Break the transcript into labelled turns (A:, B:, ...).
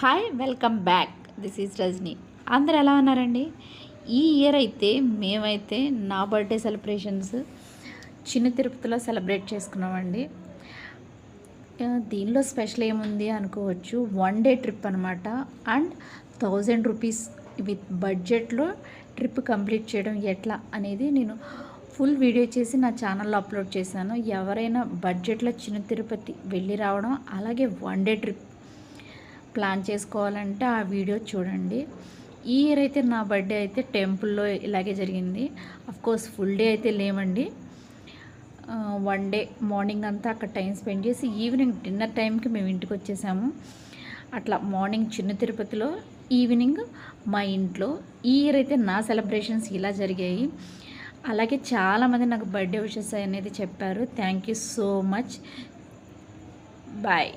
A: Hi welcome back. This is Rajani. అందరు ఎలా ఉన్నారండి? ఈ ఇయర్ అయితే మేమైతే నా బర్త్డే సెలబ్రేషన్స్ చిన్న తిరుపతిలో సెలబ్రేట్ చేసుకున్నామండి. దీనిలో స్పెషల్ ఏముంది అనుకోవచ్చు. వన్ డే ట్రిప్ అనమాట అండ్ థౌజండ్ రూపీస్ విత్ బడ్జెట్లో ట్రిప్ కంప్లీట్ చేయడం ఎట్లా అనేది నేను ఫుల్ వీడియో చేసి నా ఛానల్లో అప్లోడ్ చేశాను. ఎవరైనా బడ్జెట్లో చిన్న తిరుపతి వెళ్ళి రావడం అలాగే వన్ డే ట్రిప్ ప్లాన్ చేసుకోవాలంటే ఆ వీడియో చూడండి. ఈ ఇయర్ అయితే నా బర్త్డే అయితే టెంపుల్లో ఇలాగే జరిగింది. కోర్స్ ఫుల్ డే అయితే లేవండి. వన్ డే మార్నింగ్ అంతా అక్కడ టైం స్పెండ్ చేసి ఈవినింగ్ డిన్నర్ టైంకి మేము ఇంటికి వచ్చేసాము. అట్లా మార్నింగ్ చిన్న తిరుపతిలో ఈవినింగ్ మా ఇంట్లో. ఈ ఇయర్ అయితే నా సెలబ్రేషన్స్ ఇలా జరిగాయి. అలాగే చాలామంది నాకు బర్త్డే విషెస్ అనేది చెప్పారు. Thank you so much bye